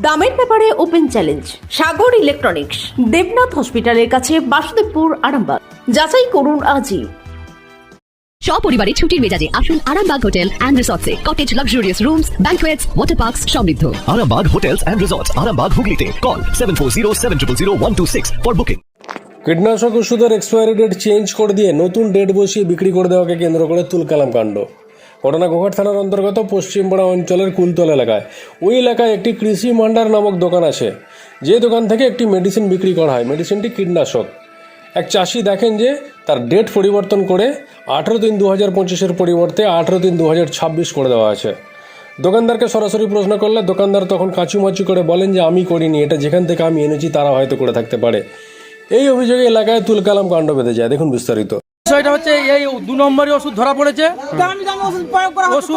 দামের ব্যাপারে open challenge Sagar electronics Debnath হসপিটালের কাছে বাসুদেবপুর আরামবাগ। যাচাই করুন আজই। সপরিবারে ছুটির মেজাজে আসুন Arambagh hotel and রিসর্টসে। Cottage luxurious rooms banquets water parks সমৃদ্ধ। Arambag Hotels and Resorts, Arambag Hooghly Call 740 for booking. কীটনাশক ওষুধের এক্সপায়ারি ডেট চেঞ্জ করে দিয়ে নতুন ডেট বসিয়ে বিক্রি করে দেওয়াকে কেন্দ্র করে তুলকালাম কাণ্ড। ঘটনা গোঘাট থানার অন্তর্গত পশ্চিমপাড়া অঞ্চলের কুলতল এলাকায়। ওই এলাকায় একটি কৃষি ভাণ্ডার নামক দোকান আছে যে দোকান থেকে একটি মেডিসিন বিক্রি করা হয়। মেডিসিনটি কীটনাশক। এক চাষি দেখেন যে তার ডেট পরিবর্তন করে আঠেরো তিন দু হাজার পঁচিশের পরিবর্তে আঠেরো তিন দু হাজার ছাব্বিশ করে দেওয়া আছে। দোকানদারকে সরাসরি প্রশ্ন করলে দোকানদার তখন কাচুমাচু করে বলেন যে, আমি করিনি। এটা যেখান থেকে আমি এনেছি, তারা হয়তো করে থাকতে পারে। এই অভিযোগে এলাকায় তুলকালাম কাণ্ড বেঁধে যায়। দেখুন বিস্তারিত। বিষয়টা হচ্ছে এই দু নম্বরই ওষুধ ধরা পড়েছে। ওষুধ প্রয়োগ করা হচ্ছে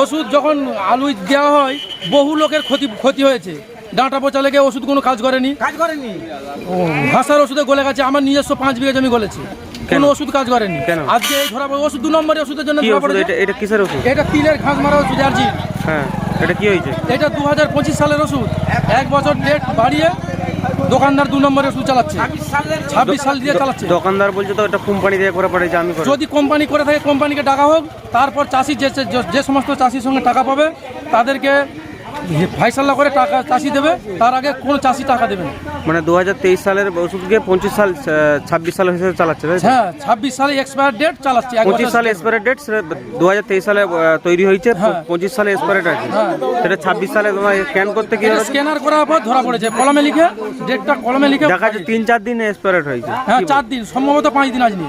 ওষুধ যখন আলু দেওয়া হয় বহু লোকের ক্ষতি ক্ষতি হয়েছে। ডাঁটা পচা লেগে ওষুধ কোনো কাজ করেনি। কাজ করেনি। ভাষার ওষুধে গলে গেছে আমার নিজস্ব পাঁচ বিঘা জমি গলেছে। কোনো ওষুধ কাজ করেনি। আজকে এই ধরা পড়ে ওষুধ দু নম্বরের ওষুধের জন্য ধরা পড়েছে। এটা এটা কিসের ওষুধ? এটা তিলের ঘাস মারা ওষুধ আরজি হ্যাঁ এটা কি হয়েছে? এটা দু হাজার পঁচিশ সালের ওষুধ। এক বছর ডেট বাড়িয়ে দোকানদার দু নম্বরে ওষুধ চালাচ্ছে। ছাব্বিশ সাল দিয়ে চালাচ্ছে। দোকানদার বলছে তো এটা কোম্পানি দিয়ে করে পড়েছে আমি যদি কোম্পানি করে থাকে কোম্পানিকে টাকা হোক তারপর চাষি যে- যে সমস্ত চাষির সঙ্গে টাকা পাবে তাদেরকে ফাইসাল্লা করে টাকা চাষি দেবে তার আগে কোনো চাষি টাকা দেবে না। মানে দুহাজার তেইশ সালের ওষুধ ওষুধকে পঁচিশ সাল ছাব্বিশ সাল হিসেবে চালাচ্ছে হ্যাঁ ছাব্বিশ সালে এক্সপায়ার ডেট চালাচ্ছে এক পঁচিশ সালে এক্সপায়ার ডেট দু হাজার তেইশ সালে তৈরি হয়েছে হ্যাঁ। পঁচিশ সালে এক্সপায়ার আছে। সেটা ছাব্বিশ সালে তোমার স্ক্যান করতে গিয়ে স্ক্যানার করার পর ধরা পড়েছে কলমে লিখে ডেটটা কলমে লিখে দেখা যাচ্ছে তিন চার দিনে এক্সপায়ার হয়েছে। হ্যাঁ চার দিন সম্ভবত পাঁচ দিন আজনি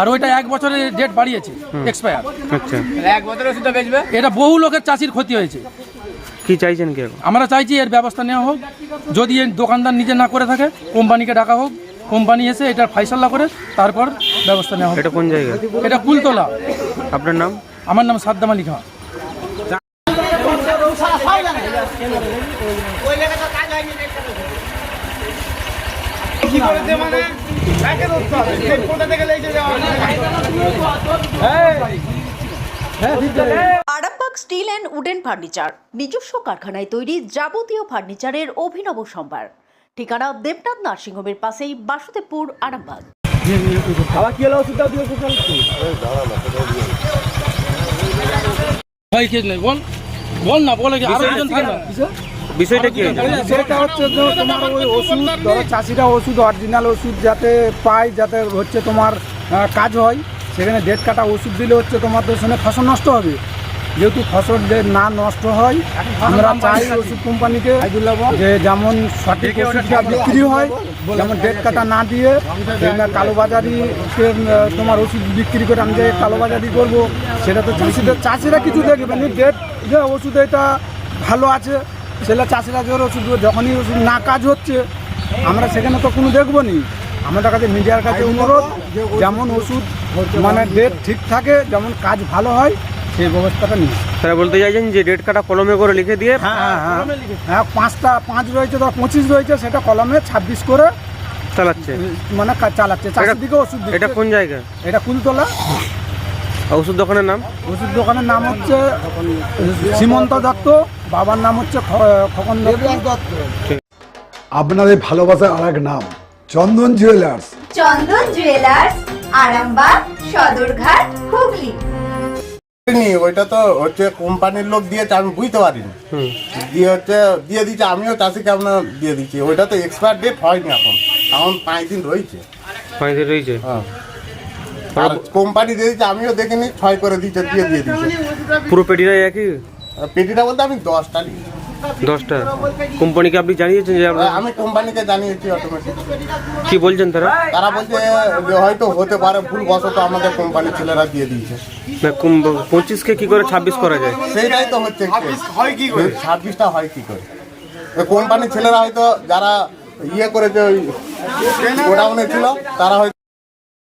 আর ওইটা এক বছরের ডেট বাড়িয়েছে এক্সপায়ার আচ্ছা। এক বছরের ওষুধটা বেচবে? এটা বহু লোকের চাষির ক্ষতি হয়েছে। কি চাইছেন কি এখন? আমরা চাইছি এর ব্যবস্থা নেওয়া হোক। যদি এর দোকানদার নিজে না করে থাকে কোম্পানিকে ডাকা হোক কোম্পানি এসে এটার ফাইসাল্লা করে তারপর ব্যবস্থা নেওয়া হবে এটা কোন জায়গা? এটা কুলতলা। আপনার নাম? আমার নাম সাদ্দাম আলী খান কি করে দে মানে ব্যাংকে ধরতে হবে কোথা থেকে লেগে যাওয়া Arambagh steel and wooden furniture নিজস্ব কারখানায় তৈরি যাবতীয় ফার্নিচারের অভিনব সম্ভার। ঠিকানা দেবনাথ নার্সিংহোমের পাশেই বাসুদেবপুর আরামবাগ। কি বিষয়টা হচ্ছে তোমার ওই ওষুধ ধরো চাষিরা ওষুধ অরিজিনাল ওষুধ যাতে পায় যাতে হচ্ছে তোমার কাজ হয় সেখানে ডেট কাটা ওষুধ দিলে হচ্ছে তোমার তো ফসল নষ্ট হবে। যেহেতু ফসল যে না নষ্ট হয় আমরা চাই ওষুধ কোম্পানিকে যে যেমন সঠিক ওষুধটা বিক্রি হয় যেমন ডেট কাটা না দিয়ে কালোবাজারি তোমার ওষুধ বিক্রি করে আমি যে কালোবাজারি করব সেটা তো চাষিদের চাষিরা কিছু দেখবে না। ডেট যে ওষুধ এটা ভালো আছে সেটা চাষিরা যে ওষুধ যখনই ওষুধ না কাজ হচ্ছে আমরা সেখানে তো কোনো দেখব নি। আমাদের কাছে মিডিয়ার কাছে অনুরোধ যেমন ওষুধ মানে ডেট ঠিক থাকে যেমন কাজ ভালো হয় সেই ব্যবস্থাটা নিই তারা বলতে চাইছেন যে ডেট কাটা কলমে করে লিখে দিয়ে হ্যাঁ হ্যাঁ হ্যাঁ। হ্যাঁ পাঁচটা পাঁচ রয়েছে ধর পঁচিশ রয়েছে সেটা কলমে ছাব্বিশ করে চালাচ্ছে। মানে চালাচ্ছে। চাষির দিকে ওষুধ দিচ্ছে। এটা কোন জায়গা? এটা কুলতলা। ওষুধ দোকানের নাম? ওষুধ দোকানের নাম হচ্ছে সীমন্ত দত্ত বাবার নাম হচ্ছে খ- খোকন দত্ত। আপনাদের ভালোবাসার আর এক নাম চন্দন জুয়েলার্স চন্দন জুয়েলার্স আরামবাগ সদরঘাট হুগলি। নি ওইটা তো হচ্ছে কোম্পানির লোক দিয়েছে আমি বুঝতে পারিনি। দিয়ে হচ্ছে দিয়ে দিচ্ছে আমিও চাষিকে আপনার দিয়ে দিচ্ছি। ওইটা তো এক্সপায়ার ডেট হয়নি এখন এখন পাঁচ দিন রয়েছে। পাঁচ দিন রয়েছে? হ্যাঁ। আর কোম্পানি দিয়ে দিচ্ছে আমিও দেখিনি ছয় করে দিচ্ছে দিয়ে দিয়ে দিচ্ছে পুরো পেটিটাই একই? পেটিটা বলতে আমি দশটা নিই দশটা। কোম্পানিকে আপনি জানিয়েছেন যে আপনার আমি কোম্পানিকে জানিয়েছি অটোমেটিক কি বলছেন তারা? তারা বলছে যে হয়তো হতে পারে ভুল বশত আমাদের কোম্পানির ছেলেরা দিয়ে দিয়েছে। না, পঁচিশকে কি করে ছাব্বিশ করা যায়? সেইটাই তো হচ্ছে হয় কি করে? ছাব্বিশটা হয় কি করে? কোম্পানির ছেলেরা হয়তো যারা ইয়ে করেছে ওই গোডাউনে ছিল তারা হয়তো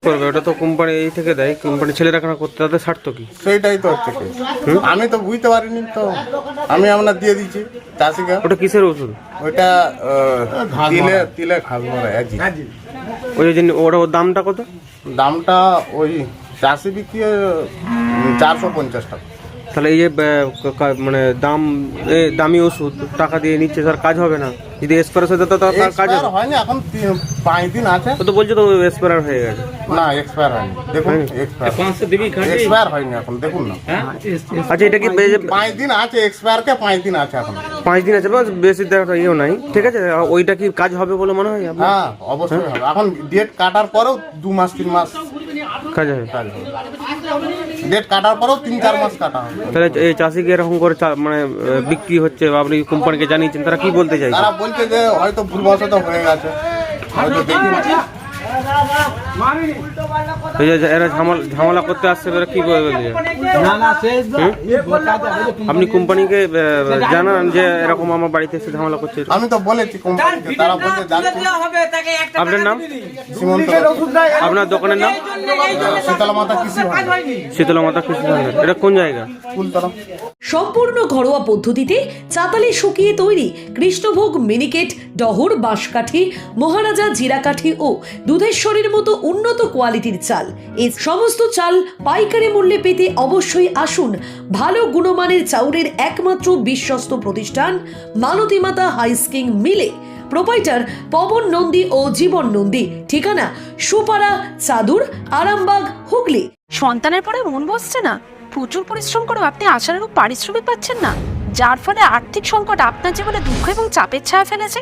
করবে ওটা তো কোম্পানি এই থেকে দেয় কোম্পানি ছেলেরা কেন করতে তাদের স্বার্থ কি? সেইটাই তো হচ্ছে case। আমি তো বুঝতে পারিনি তো। আমি আপনার দিয়ে দিচ্ছি চাষিকে। ওটা কিসের ওষুধ? ওইটা আহ, তিলে তিলে মারা একই ওই যে ওটা ওর দামটা কত? দামটা ওই চাষি বিক্রি চারশো পঞ্চাশ টাকা। তাহলে এই যে মানে দাম এ, দামি ওষুধ টাকা দিয়ে নিচ্ছে তার কাজ হবে না। যদি এক্সপায়ার হয়ে যেত তো তার কাজ হবে হয়নি এখন পাঁচ দিন আছে। ও তো বলছো তো এক্সপায়ার হয়ে গেছে। না এক্সপায়ার হয়নি। দেখুন এক্সপায়ার এক্সপায়ার হয়নি এখন দেখুন না। আচ্ছা এটা কি পাঁচ দিন আছে এক্সপায়ার কে পাঁচ দিন আছে এখন। পাঁচ দিন আছে বাস বেশি দেখাটা ইয়েও নাই। ঠিক আছে ওইটা কি কাজ হবে বলে মনে হয় হ্যাঁ অবশ্যই হবে। এখন ডেট কাটার পরেও দু মাস তিন মাস কাজ হবে। কাজ হবে। ডেট কাটার পরেও তিন চার মাস কাটা তাহলে এই চাষিকে এরকম করে চা- মানে আহ, বিক্রি হচ্ছে বা আপনি কোম্পানিকে জানিয়েছেন তারা কি বলতে চাই তারা বলছে যে হয়তো ভুলবশত হয়ে গেছে। হয়তো দেখি। এই যে এরা ঝামেলা ঝামেলা করতে আসছে এরা কি বলবে আপনি কোম্পানিকে জানান যে এরকম আমার বাড়িতে এসে ঝামেলা করছে। আমি তো বলেছি তারা আপনার নাম? আপনার দোকানের নাম? শীতলা মাতা কৃষি শীতলা মাতা কৃষি এটা কোন জায়গা? সম্পূর্ণ ঘরোয়া পদ্ধতিতে চাতালে শুকিয়ে তৈরি কৃষ্ণভোগ মিনিকেট ডহর বাঁশকাঠি মহারাজা জিরাকাঠি ও দুধেশ্বরীর মতো উন্নত কোয়ালিটির চাল। এই সমস্ত চাল পাইকারি মূল্যে পেতে অবশ্যই আসুন ভালো গুণমানের চাউরের একমাত্র বিশ্বস্ত প্রতিষ্ঠান মালতী মাতা হাইস্কিং মিলে। প্রোপাইটার পবন নন্দী ও জীবন নন্দী। ঠিকানা সুপারা চাদুর, আরামবাগ, হুগলি। সন্তানের পরে মন বসছে না। প্রচুর পরিশ্রম করেও আপনি আশানুরূপ পারিশ্রমিক পাচ্ছেন না। যার ফলে আর্থিক সংকট আপনার জীবনে দুঃখ এবং চাপের ছায়া ফেলেছে।